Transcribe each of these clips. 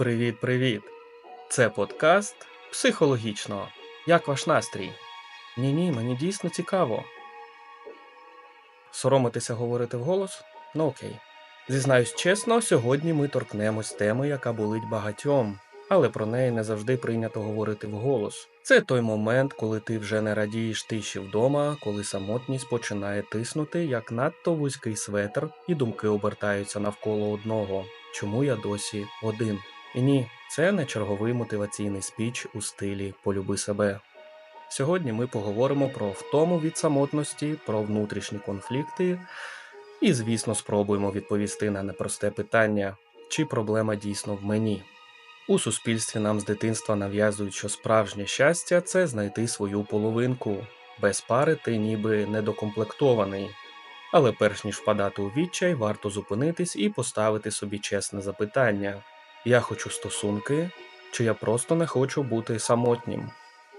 Привіт-привіт! Це подкаст психологічно. Як ваш настрій? Ні, ні, мені дійсно цікаво. Соромитися говорити вголос? Ну окей. Зізнаюсь чесно, сьогодні ми торкнемось теми, яка болить багатьом, але про неї не завжди прийнято говорити вголос. Це той момент, коли ти вже не радієш тиші вдома, коли самотність починає тиснути, як надто вузький светр, і думки обертаються навколо одного. Чому я досі один? І ні, це не черговий мотиваційний спіч у стилі Полюби себе. Сьогодні ми поговоримо про втому від самотності, про внутрішні конфлікти і, звісно, спробуємо відповісти на непросте питання, чи проблема дійсно в мені. У суспільстві нам з дитинства нав'язують, що справжнє щастя це знайти свою половинку. Без пари ти ніби недокомплектований. Але перш ніж впадати у відчай, варто зупинитись і поставити собі чесне запитання: я хочу стосунки, чи я просто не хочу бути самотнім?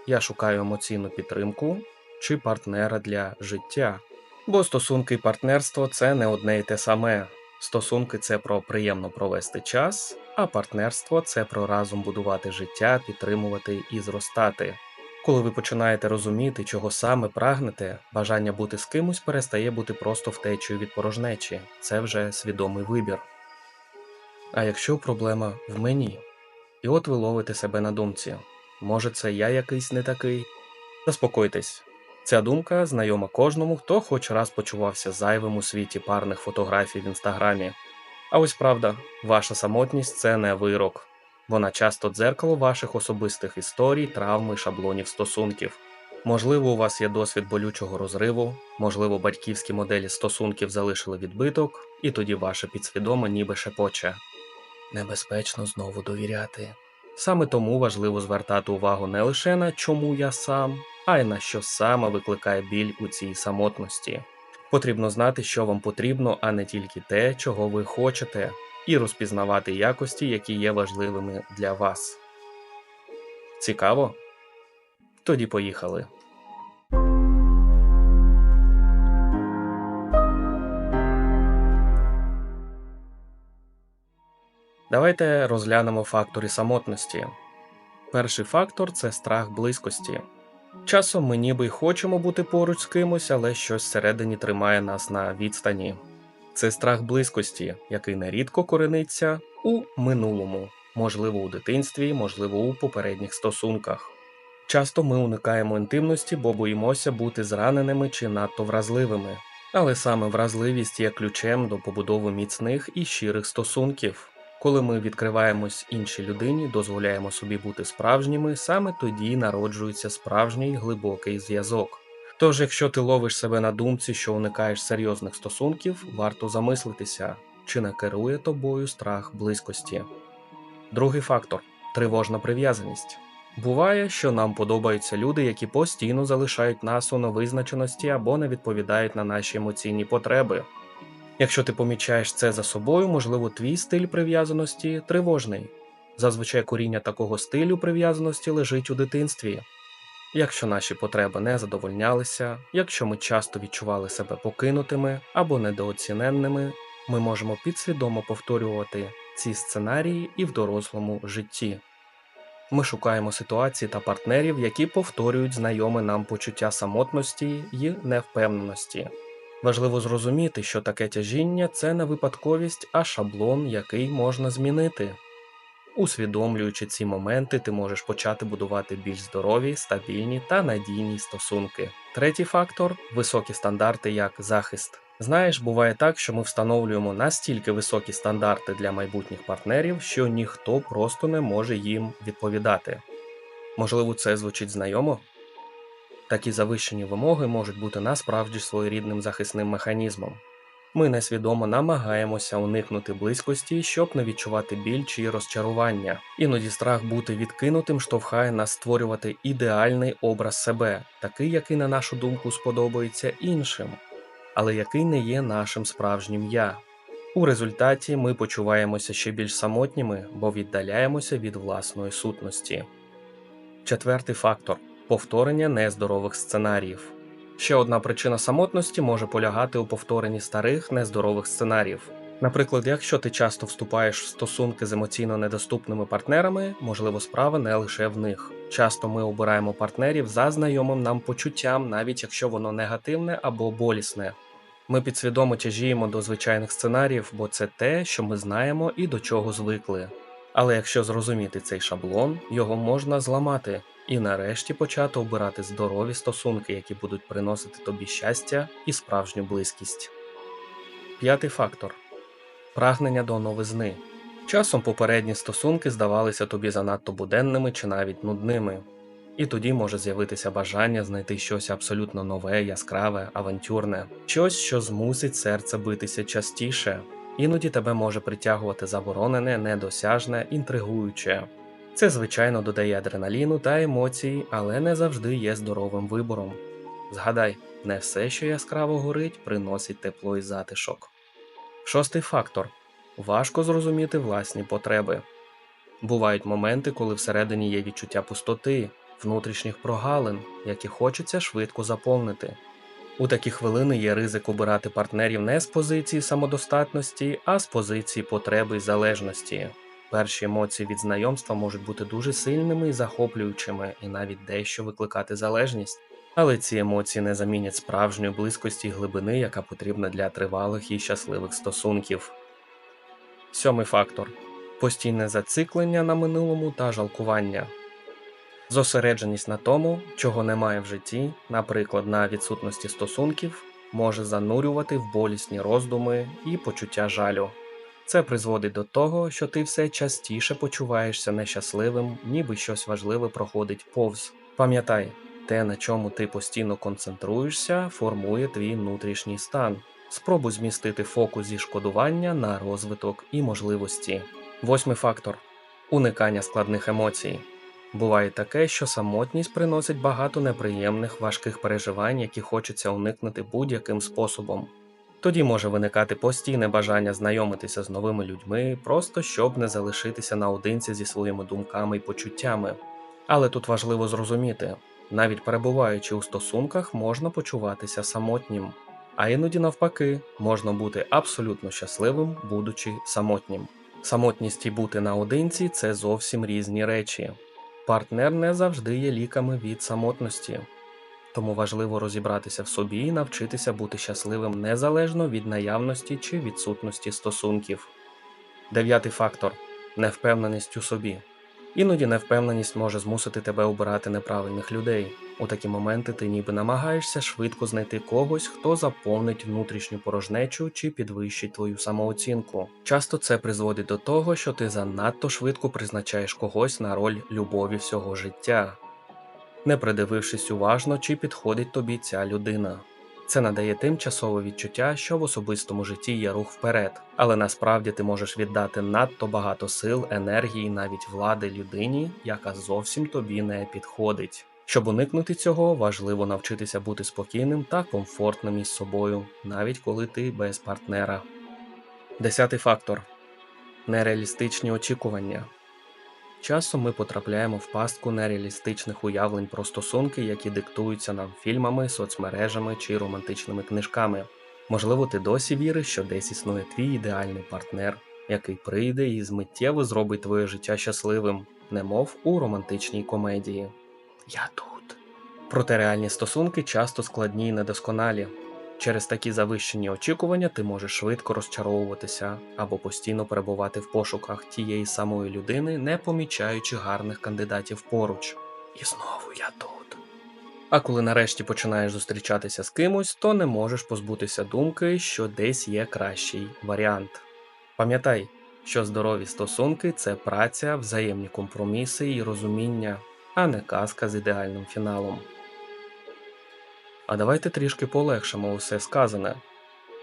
Я шукаю емоційну підтримку чи партнера для життя. Бо стосунки і партнерство це не одне й те саме. Стосунки це про приємно провести час, а партнерство це про разом будувати життя, підтримувати і зростати. Коли ви починаєте розуміти, чого саме прагнете, бажання бути з кимось перестає бути просто втечею від порожнечі, це вже свідомий вибір. А якщо проблема в мені, і от ви ловите себе на думці, може це я якийсь не такий? Заспокойтесь, ця думка знайома кожному, хто хоч раз почувався зайвим у світі парних фотографій в інстаграмі. А ось правда, ваша самотність це не вирок, вона часто дзеркало ваших особистих історій, травм і шаблонів стосунків. Можливо, у вас є досвід болючого розриву, можливо, батьківські моделі стосунків залишили відбиток, і тоді ваше підсвідоме ніби шепоче. Небезпечно знову довіряти. Саме тому важливо звертати увагу не лише на чому я сам, а й на що саме викликає біль у цій самотності. Потрібно знати, що вам потрібно, а не тільки те, чого ви хочете, і розпізнавати якості, які є важливими для вас. Цікаво? Тоді поїхали. Давайте розглянемо фактори самотності. Перший фактор це страх близькості. Часом ми ніби й хочемо бути поруч з кимось, але щось всередині тримає нас на відстані. Це страх близькості, який нерідко корениться у минулому, можливо, у дитинстві, можливо, у попередніх стосунках. Часто ми уникаємо інтимності, бо боїмося бути зраненими чи надто вразливими. Але саме вразливість є ключем до побудови міцних і щирих стосунків. Коли ми відкриваємось іншій людині, дозволяємо собі бути справжніми, саме тоді народжується справжній глибокий зв'язок. Тож, якщо ти ловиш себе на думці, що уникаєш серйозних стосунків, варто замислитися, чи не керує тобою страх близькості. Другий фактор тривожна прив'язаність. Буває, що нам подобаються люди, які постійно залишають нас у невизначеності або не відповідають на наші емоційні потреби. Якщо ти помічаєш це за собою, можливо, твій стиль прив'язаності тривожний. Зазвичай коріння такого стилю прив'язаності лежить у дитинстві. Якщо наші потреби не задовольнялися, якщо ми часто відчували себе покинутими або недооціненними, ми можемо підсвідомо повторювати ці сценарії і в дорослому житті. Ми шукаємо ситуації та партнерів, які повторюють знайоме нам почуття самотності і невпевненості. Важливо зрозуміти, що таке тяжіння це не випадковість, а шаблон, який можна змінити. Усвідомлюючи ці моменти, ти можеш почати будувати більш здорові, стабільні та надійні стосунки. Третій фактор високі стандарти як захист. Знаєш, буває так, що ми встановлюємо настільки високі стандарти для майбутніх партнерів, що ніхто просто не може їм відповідати. Можливо, це звучить знайомо? Такі завищені вимоги можуть бути насправді своєрідним захисним механізмом. Ми несвідомо намагаємося уникнути близькості, щоб не відчувати біль чи розчарування. Іноді страх бути відкинутим штовхає нас створювати ідеальний образ себе, такий, який, на нашу думку, сподобається іншим, але який не є нашим справжнім я. У результаті ми почуваємося ще більш самотніми, бо віддаляємося від власної сутності. Четвертий фактор повторення нездорових сценаріїв. Ще одна причина самотності може полягати у повторенні старих нездорових сценаріїв. Наприклад, якщо ти часто вступаєш в стосунки з емоційно недоступними партнерами, можливо, справа не лише в них. Часто ми обираємо партнерів за знайомим нам почуттям, навіть якщо воно негативне або болісне. Ми підсвідомо тяжіємо до звичайних сценаріїв, бо це те, що ми знаємо і до чого звикли. Але якщо зрозуміти цей шаблон, його можна зламати і нарешті почати обирати здорові стосунки, які будуть приносити тобі щастя і справжню близькість. П'ятий фактор прагнення до новизни. Часом попередні стосунки здавалися тобі занадто буденними чи навіть нудними, і тоді може з'явитися бажання знайти щось абсолютно нове, яскраве, авантюрне, щось, що змусить серце битися частіше. Іноді тебе може притягувати заборонене, недосяжне, інтригуюче. Це, звичайно, додає адреналіну та емоцій, але не завжди є здоровим вибором. Згадай, не все, що яскраво горить, приносить тепло і затишок. Шостий фактор важко зрозуміти власні потреби. Бувають моменти, коли всередині є відчуття пустоти, внутрішніх прогалин, які хочеться швидко заповнити. У такі хвилини є ризик обирати партнерів не з позиції самодостатності, а з позиції потреби і залежності. Перші емоції від знайомства можуть бути дуже сильними і захоплюючими, і навіть дещо викликати залежність. Але ці емоції не замінять справжньої близькості і глибини, яка потрібна для тривалих і щасливих стосунків. Сьомий фактор постійне зациклення на минулому та жалкування. Зосередженість на тому, чого немає в житті, наприклад, на відсутності стосунків, може занурювати в болісні роздуми і почуття жалю. Це призводить до того, що ти все частіше почуваєшся нещасливим, ніби щось важливе проходить повз. Пам'ятай, те, на чому ти постійно концентруєшся, формує твій внутрішній стан. Спробуй змістити фокус зі шкодування на розвиток і можливості. Восьмий фактор уникання складних емоцій. Буває таке, що самотність приносить багато неприємних важких переживань, які хочеться уникнути будь-яким способом. Тоді може виникати постійне бажання знайомитися з новими людьми, просто щоб не залишитися наодинці зі своїми думками і почуттями. Але тут важливо зрозуміти, навіть перебуваючи у стосунках, можна почуватися самотнім, а іноді навпаки, можна бути абсолютно щасливим, будучи самотнім. Самотність і бути наодинці це зовсім різні речі. Партнер не завжди є ліками від самотності, тому важливо розібратися в собі і навчитися бути щасливим незалежно від наявності чи відсутності стосунків. Дев'ятий фактор невпевненість у собі. Іноді невпевненість може змусити тебе обирати неправильних людей. У такі моменти ти ніби намагаєшся швидко знайти когось, хто заповнить внутрішню порожнечу чи підвищить твою самооцінку. Часто це призводить до того, що ти занадто швидко призначаєш когось на роль любові всього життя, не придивившись уважно, чи підходить тобі ця людина. Це надає тимчасове відчуття, що в особистому житті є рух вперед, але насправді ти можеш віддати надто багато сил, енергії, навіть влади людині, яка зовсім тобі не підходить. Щоб уникнути цього, важливо навчитися бути спокійним та комфортним із собою, навіть коли ти без партнера. Десятий фактор нереалістичні очікування. Часом ми потрапляємо в пастку нереалістичних уявлень про стосунки, які диктуються нам фільмами, соцмережами чи романтичними книжками. Можливо, ти досі віриш, що десь існує твій ідеальний партнер, який прийде і змиттєво зробить твоє життя щасливим, немов у романтичній комедії. Я тут. Проте реальні стосунки часто складні і недосконалі. Через такі завищені очікування ти можеш швидко розчаровуватися або постійно перебувати в пошуках тієї самої людини, не помічаючи гарних кандидатів поруч. І знову я тут. А коли нарешті починаєш зустрічатися з кимось, то не можеш позбутися думки, що десь є кращий варіант. Пам'ятай, що здорові стосунки це праця, взаємні компроміси і розуміння, а не казка з ідеальним фіналом. А давайте трішки полегшимо усе сказане.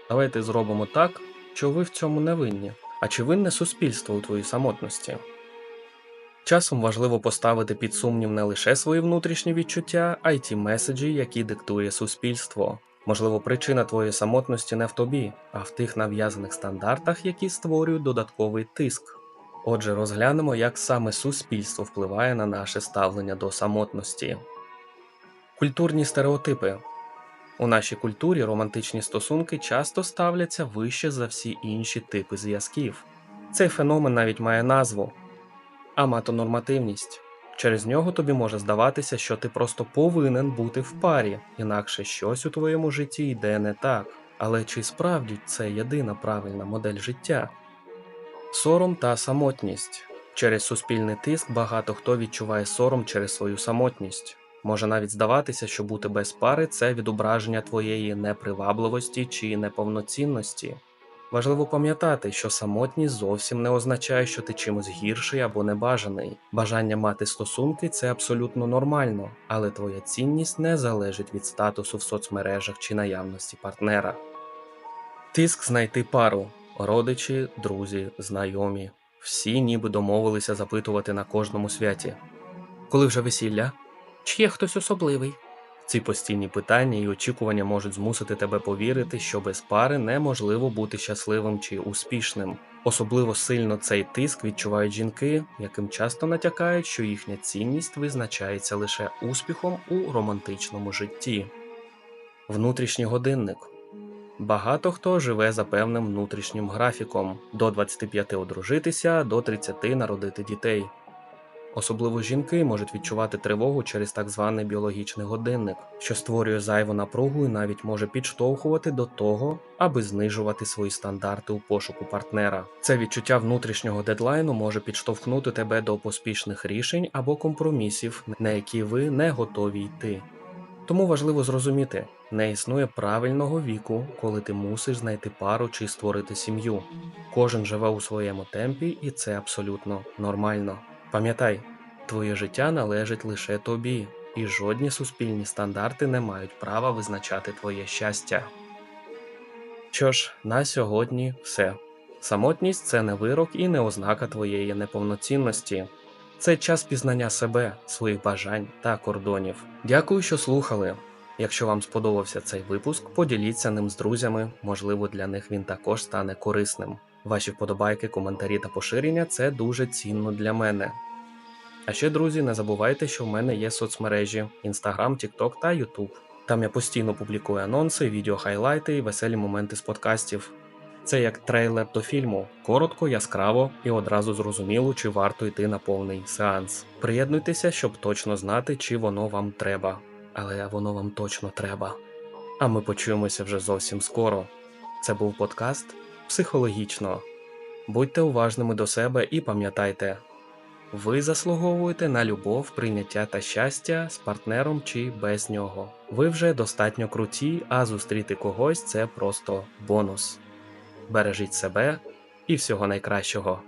Давайте зробимо так, що ви в цьому не винні, а чи винне суспільство у твоїй самотності. Часом важливо поставити під сумнів не лише свої внутрішні відчуття, а й ті меседжі, які диктує суспільство. Можливо, причина твоєї самотності не в тобі, а в тих нав'язаних стандартах, які створюють додатковий тиск. Отже, розглянемо, як саме суспільство впливає на наше ставлення до самотності. Культурні стереотипи У нашій культурі романтичні стосунки часто ставляться вище за всі інші типи зв'язків. Цей феномен навіть має назву аматонормативність. Через нього тобі може здаватися, що ти просто повинен бути в парі, інакше щось у твоєму житті йде не так. Але чи справді це єдина правильна модель життя? Сором та самотність. Через суспільний тиск багато хто відчуває сором через свою самотність. Може навіть здаватися, що бути без пари це відображення твоєї непривабливості чи неповноцінності. Важливо пам'ятати, що самотність зовсім не означає, що ти чимось гірший або небажаний. Бажання мати стосунки це абсолютно нормально, але твоя цінність не залежить від статусу в соцмережах чи наявності партнера. Тиск знайти пару родичі, друзі, знайомі. Всі ніби домовилися запитувати на кожному святі. Коли вже весілля? Чи є хтось особливий? Ці постійні питання і очікування можуть змусити тебе повірити, що без пари неможливо бути щасливим чи успішним. Особливо сильно цей тиск відчувають жінки, яким часто натякають, що їхня цінність визначається лише успіхом у романтичному житті. Внутрішній годинник. Багато хто живе за певним внутрішнім графіком: до 25 одружитися, до 30 народити дітей. Особливо жінки можуть відчувати тривогу через так званий біологічний годинник, що створює зайву напругу і навіть може підштовхувати до того, аби знижувати свої стандарти у пошуку партнера. Це відчуття внутрішнього дедлайну може підштовхнути тебе до поспішних рішень або компромісів, на які ви не готові йти. Тому важливо зрозуміти, не існує правильного віку, коли ти мусиш знайти пару чи створити сім'ю. Кожен живе у своєму темпі, і це абсолютно нормально. Пам'ятай, твоє життя належить лише тобі, і жодні суспільні стандарти не мають права визначати твоє щастя. Що ж, на сьогодні все. Самотність це не вирок і не ознака твоєї неповноцінності. Це час пізнання себе, своїх бажань та кордонів. Дякую, що слухали. Якщо вам сподобався цей випуск, поділіться ним з друзями, можливо, для них він також стане корисним. Ваші вподобайки, коментарі та поширення це дуже цінно для мене. А ще, друзі, не забувайте, що в мене є соцмережі Instagram, TikTok та YouTube. Там я постійно публікую анонси, відео хайлайти і веселі моменти з подкастів. Це як трейлер до фільму, коротко, яскраво і одразу зрозуміло, чи варто йти на повний сеанс. Приєднуйтеся, щоб точно знати, чи воно вам треба. Але воно вам точно треба. А ми почуємося вже зовсім скоро. Це був подкаст психологічно. Будьте уважними до себе і пам'ятайте, ви заслуговуєте на любов, прийняття та щастя з партнером чи без нього. Ви вже достатньо круті, а зустріти когось це просто бонус. Бережіть себе і всього найкращого.